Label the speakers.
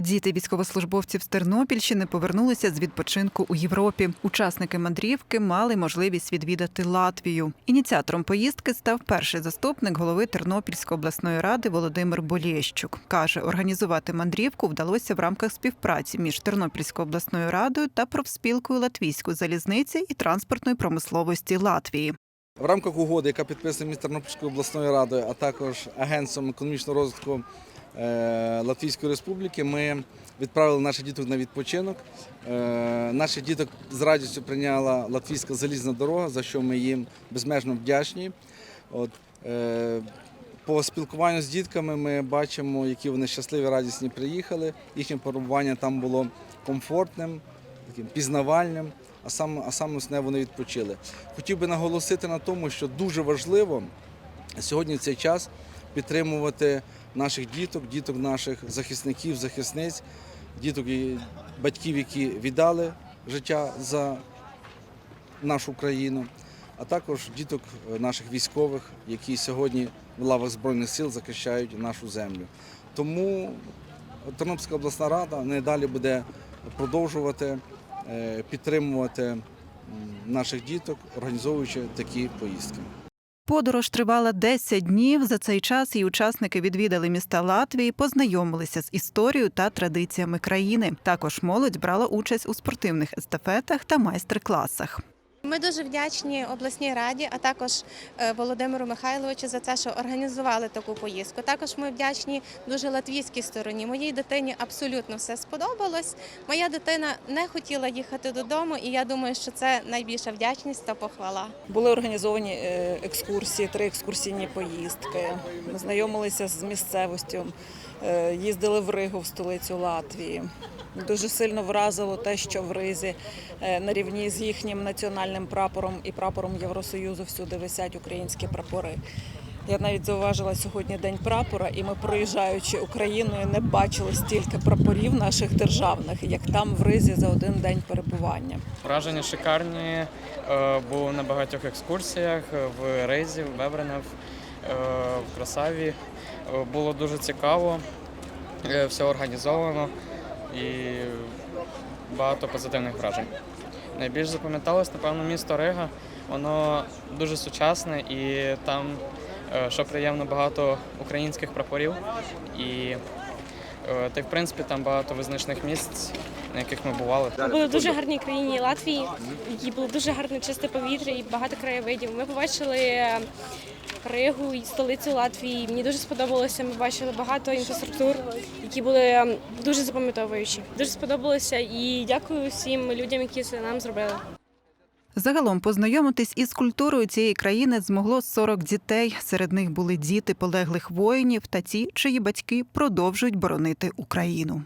Speaker 1: Діти військовослужбовців з Тернопільщини повернулися з відпочинку у Європі. Учасники мандрівки мали можливість відвідати Латвію. Ініціатором поїздки став перший заступник голови Тернопільської обласної ради Володимир Болєщук. Каже, організувати мандрівку вдалося в рамках співпраці між Тернопільською обласною радою та профспілкою Латвійської залізниці і транспортної промисловості Латвії.
Speaker 2: В рамках угоди, яка підписана між Тернопільською обласною радою, а також Агентством економічного розвитку Латвійської Республіки, ми відправили наших діток на відпочинок. Е, Наших діток з радістю прийняла Латвійська залізна дорога, за що ми їм безмежно вдячні. От, е, по спілкуванню з дітками ми бачимо, які вони щасливі, радісні приїхали. Їхнє перебування там було комфортним, таким пізнавальним, а саме, а саме основне вони відпочили. Хотів би наголосити на тому, що дуже важливо сьогодні цей час підтримувати наших діток, діток наших захисників, захисниць, діток і батьків, які віддали життя за нашу країну, а також діток е, наших військових, які сьогодні в лавах Збройних сил захищають нашу землю. Тому Тернопільська обласна рада не далі буде продовжувати е, підтримувати наших діток, організовуючи такі поїздки.
Speaker 1: Подорож тривала 10 днів. За цей час її учасники відвідали міста Латвії, познайомилися з історією та традиціями країни. Також молодь брала участь у спортивних естафетах та майстер-класах.
Speaker 3: Ми дуже вдячні обласній раді, а також е, Володимиру Михайловичу за те, що організували таку поїздку. Також ми вдячні дуже латвійській стороні. Моїй дитині абсолютно все сподобалось. Моя дитина не хотіла їхати додому, і я думаю, що це найбільша вдячність та похвала.
Speaker 4: Були організовані е, екскурсії, три екскурсійні поїздки. Ми знайомилися з місцевостю, е, їздили в Ригу, в столицю Латвії. Дуже сильно вразило те, що в Ризі на рівні з їхнім національним прапором і прапором Євросоюзу всюди висять українські прапори. Я навіть зауважила сьогодні день прапора, і ми, проїжджаючи Україною, не бачили стільки прапорів наших державних, як там в Ризі за один день перебування.
Speaker 5: Враження шикарні. Е, Був на багатьох екскурсіях е, в Рейзі, в Бебренев, е, в Красаві. Було дуже цікаво, все організовано і багато позитивних вражень. Найбільш запам'яталось, напевно, місто Рига. Воно дуже сучасне і там, е, що приємно, багато українських прапорів. І е, та й в принципі там багато визначних місць, на яких ми бували.
Speaker 6: Ми були в дуже гарній країні Латвії, в було дуже гарне чисте повітря і багато краєвидів. Ми побачили Ригу і столицю Латвії. Мені дуже сподобалося. Ми бачили багато інфраструктур, які були е, дуже запам'ятовуючі. Дуже сподобалося і дякую всім людям, які це нам зробили.
Speaker 1: Загалом познайомитись із культурою цієї країни змогло 40 дітей. Серед них були діти полеглих воїнів та ті, чиї батьки продовжують боронити Україну.